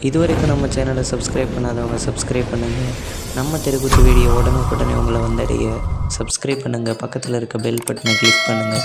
இதுவரைக்கும் நம்ம சேனலை சப்ஸ்கிரைப் பண்ணாதவங்க சப்ஸ்கிரைப் பண்ணுங்கள் நம்ம தெருக்குத்து வீடியோ உடனுக்குடனே உங்களை வந்தடைய. சப்ஸ்கிரைப் பண்ணுங்கள் பக்கத்தில் இருக்க பெல் பட்டனை கிளிக் பண்ணுங்கள்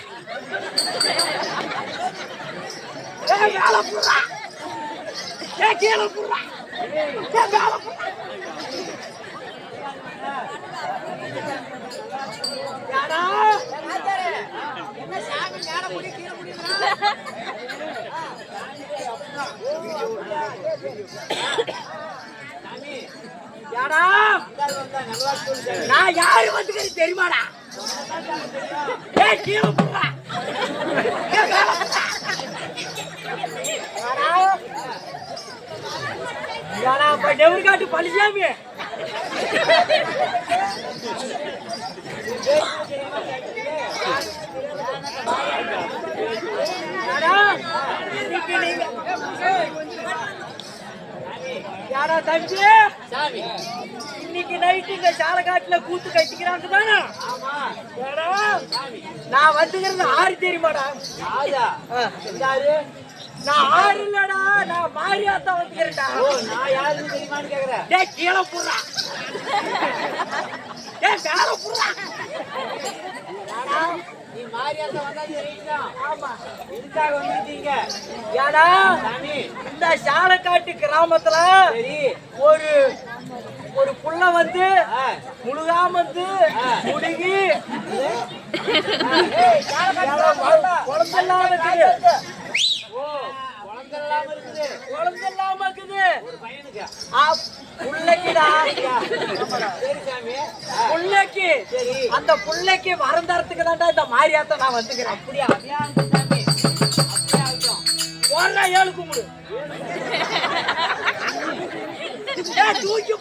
நான் யாரு வந்துக்கிறேன் தெரியுமாடா? ஏய் ஏய் மேல புடுறா யாரா யாரா போய் டெவுரு காட்டு பழிச்சாமி யாரா இன்னைக்கு நீங்க யாரா தம்பி சாமி இன்னைக்கு நைட்டு இந்த சாலக்காட்டுல கூத்து கட்டிக்கிறாங்க தானே ஏடா, நான் வந்துக்கிறது ஆறு தெரியுமாடா? ஆ. நான் ஆறு இல்லடா நான் மாரியாத்தா வந்துக்கிறேன்டா. நான் யாரு தெரியுமான்னு கேக்குறேன் டேய் கீழே புடுறா. டேய் மேல புடுறா. நீ மாரியாத்தா வந்தா தெரியுமா? ஆமா. வந்துட்டீங்க ஏடா இந்த சாலக்காட்டு கிராமத்துல ஒரு ஒரு புள்ள வந்து முழுகாம வந்து முழுகி குழந்தைலாம் இருக்குது. குழந்தைலாம் இருக்குது. ஆ, புள்ளைக்குடா. புள்ளைக்கு. அந்த புள்ளைக்கு வரம் தரத்துக்கு தான்டா இந்த மாரியாத்த நான் வந்துக்கிறேன். அப்படியா? போடுற போடுறா ஏழு கும்பிடு ஏய், தூக்கி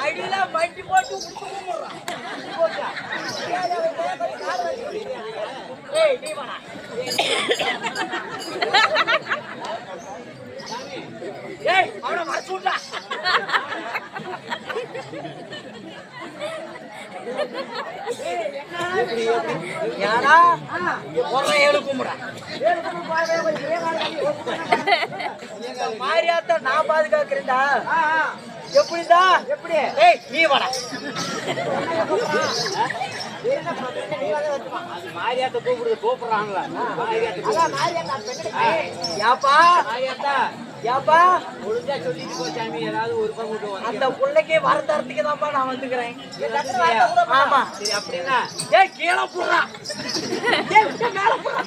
அடியில போட்டு ஏய், அவனை மறைச்சு விட்டா போடுற ஏழு கும்பிடா. மாரியாத்தா நான் பாதுகாக்கிறேன்டா. எப்படிடா? எப்படி? நீ வாடா. மாரியாத்த கூப்பிடுது கூப்பிடுறாங்களா ஏப்பா ஏப்பா ஒழுங்கா சொல்லிட்டு போ சாமி ஏதாவது ஒரு பங்கு அந்த பிள்ளைக்கே வர தரத்துக்கு தான்ப்பா நான் வந்துக்கிறேன். ஆமா. சரி அப்படின்னா ஏய் கீழே போடுறா. ஏய் மேல போடுறா.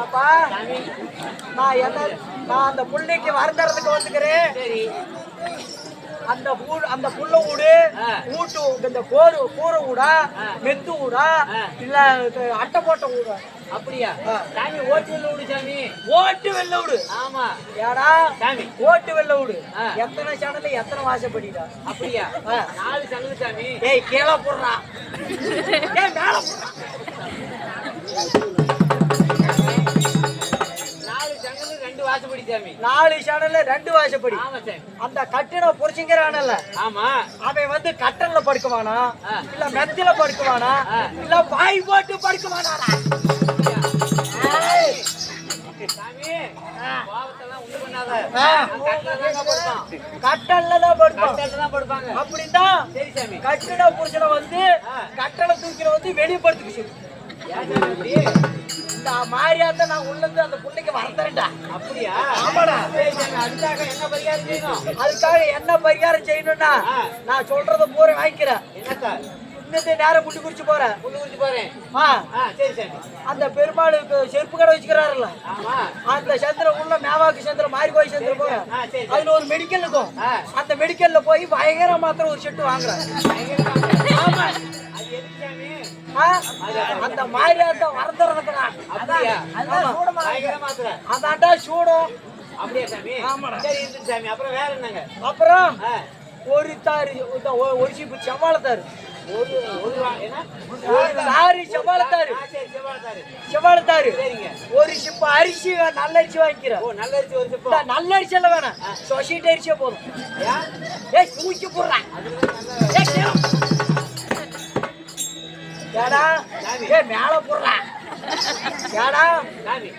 ஏப்பா நான் என்ன நான் அந்த பிள்ளைக்கு வர தரத்துக்கு வந்துக்கிறேன். சரி அந்த ஊடு அந்த புள்ள ஊடு. ஊட்டு இந்த கோரு கூரை ஊடா. மெத்து ஊடா. இல்ல அட்டை போட்ட ஊடா அப்படியா. சாமி ஓட்டு விடு சாமி ஓட்டு வெள்ள விடு ஆமா ஏடா சாமி ஓட்டு வெள்ள விடு. எத்தனை சேனல்ல எத்தனை வாசப்படிடா அப்படியா. நாலு சங்கு சாமி ஏய் கீழே போடுறா ஏய் மேல போடுறா ரெண்டு வாசப்படி சாமி. நாலு சேனல்ல ரெண்டு வாசப்படி. அந்த கட்டிடம் புரிச்சுங்கிறானல்ல ஆமா. அவன் வந்து கட்டல்ல படுக்குவானா. இல்ல மெத்தில படுக்குவானா. இல்ல பாய் போட்டு படுப்பான். கட்டல்ல தான் படுப்பாங்க. சாமி. கட்டிட புருஷனை வந்து. கட்டளை தூக்கின வந்து சொல்லு. இப்படி? இந்த மாதிரியாத்த நான் உள்ள இருந்து அந்த பிள்ளைக்கு வரத்தரேன்டா அப்படியா? ஆமாடா. அதுக்காக என்ன பரிகாரம் செய்யணும்? அதுக்காக என்ன பரிகாரம் செய்யணும்னா. நான் சொல்றத பூரா வாங்கிக்கிறேன். என்ன சார்? இன்னத்தை நேரம் முட்டி குறிச்சு போறேன். குறிச்சு போறேன். ஆ. சரி அந்த பெருமாளுக்கு செருப்பு கடை வச்சுக்கிறாருல்ல. அந்த சந்திரம் உள்ள மேவாக்கு சந்திரம் மாறி போய் சந்திரம் சரி. அதுல ஒரு மெடிக்கல் இருக்கும். அந்த மெடிக்கல்ல போய் பயங்கர மாத்திரம் ஒரு செட்டு வாங்குறேன். ஆமா. அந்த? ஆமா. பயங்கர மாத்திரை அதான்டா சூடும் அப்படியா சாமி? ஆமாடா. சரி இருந்து சாமி. அப்புறம் வேற என்னங்க? அப்புறம் ஒரு தாரு ஒரு சீப்பு செவ்வாழத்தாரு. ஒரு என்ன? ஒரு தாரி செவ்வாழத்தாரு. செவ்வாழைத்தாரு. ஒரு சிப்பு அரிசி நல்ல அரிசி வாங்கிக்கிறேன். நல்ல அரிசி ஒரு சிப்பம் நல்ல அரிசி எல்லாம் வேணாம். சொசைட்டி அரிசியே போதும். ஏய் தூக்கி போடுறேன் ஏய் மேல போடுறேன் ஏடா? சாமி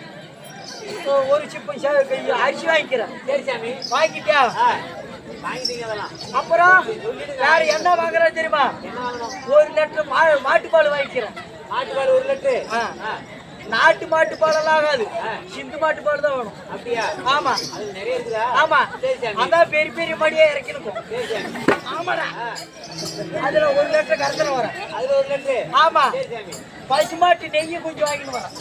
ஒரு சிப்பு செ- கை- அரிசி வாங்கிக்கிறேன். சரி சாமி. வாங்கிட்டியா? வாங்கிட்டீங்க அதெல்லாம். அப்புறம் வேற என்ன வாங்குறேன் தெரியுமா? ஒரு லிட்டர் மாட்டுப்பால் வாங்கிக்கிறேன். மாட்டுப்பால் ஒரு லிட்டரு? நாட்டு மாட்டு பாலெல்லாம் ஆகாது சிந்து மாட்டு பால் தான் வேணும். அப்படியா? ஆமா. நிறைய இருக்குதா? ஆமா. அதான் பெரிய பெரிய மடியா இறக்கணும் ஆமாடா. அதுல ஒரு லிட்டர் கறந்துன்னு வரேன் அதுல ஒரு லிட்டரு? ஆமா. பசுமாட்டு நெய்யை கொஞ்சம் வாங்கிட்டு வரேன்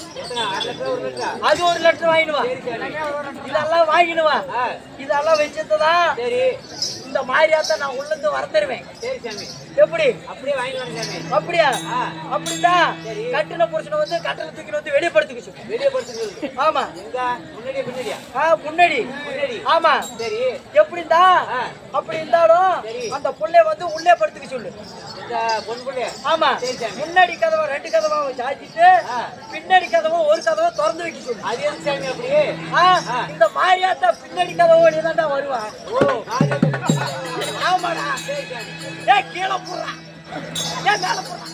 அது ஒரு லிட்டர் வாங்கிட்டு வா. சரி சாமி இதெல்லாம் வாங்கிட்டு வா. ஆ. இதெல்லாம் வச்சதுதான் சரி. இந்த மாதிரியாத்தான் நான் உள்ள இருந்து வரத்தருவேன். சரி சாமி. எப்படி? அப்படியே வாங்கிட்டு வரேன் சாமி. அப்படியா? சரி. கட்டின புருஷனை வந்து கட்டளை தூக்கி வந்து வெளிப்படுத்திக்க சொல்லு. வெளியே ஆமா. எங்க? பின்னாடியா? ஆ முன்னாடி. முன்னாடி. ஆமா. சரி. எப்படிந்தா ஆ. அப்படி இருந்தாலும். அந்த புள்ளைய வந்து உள்ளே படுத்துக்க சொல்லு. ஆமா. முன்னாடி கதவை ரெண்டு கதவா சாத்திட்டு ஆ. பின்னாடி கதவை ஒரு கதவை திறந்து வைக்க சொல்லு. அது எதுக்கு சாமி அப்படியே. இந்த மாரியாத்தா பின்னாடி கதவு வழி தான்டா வருவா? ஓ. ஆமாடா. ஏ கீழே போடுறா ஏ மேல போடுறா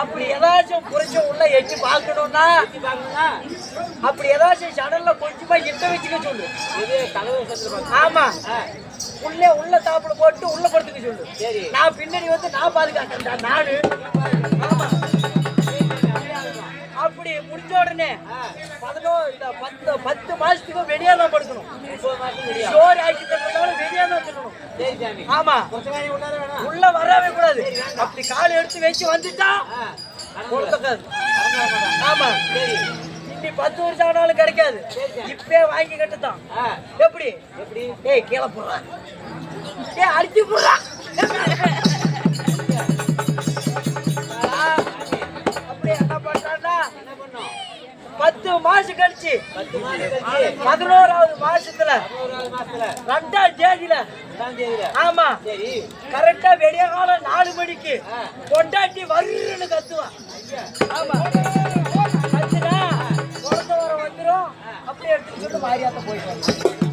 அப்படி ஏதாச்சும் புரிச்ச உள்ள எட்டி பார்க்கணும்னா அப்படி ஏதாச்சும் சடல்ல கொஞ்சமா இட்ட வச்சுக்க சொல்லு. ஆமா. உள்ளே உள்ள தாப்புல போட்டு உள்ள படுத்துக்க சொல்லு. சரி. நான் பின்னாடி வந்து நான் பாதுகாக்கிறேன் நானு. ஆமா. அப்படி முடிஞ்ச உடனே ஆ பதினோ இல்ல பத்து பத்து மாசத்துக்கு வெளியே தான் படுக்கணும் சோறு ஆக்கி தரணும் வெளியே தான் ஆமா. உள்ள வரவே கூடாது. அப்படி கால் எடுத்து வச்சு வந்துட்டா கொடுத்தக்காது. ஆமா. சரி. இன்னி பத்து வருஷம் ஆனாலும் கிடைக்காது. இப்பே வாங்கி கட்டுதான் எப்படி? எப்படி? ஏய் கீழே போடுறா ஏய் அடிச்சு போடுறா கழிச்சு பதினோராவது மாசத்துல ரெண்டாம் தேதியில ஆமா கரெக்டா வெடிய காலம் நாலு மணிக்கு. கொண்டாட்டி வருன்னு கத்துவான் ஆமா. கத்துனா குழந்தை வர வந்துரும். அப்படியே எடுத்துட்டு சொல்லி மாரியாத்த போயிட்டு.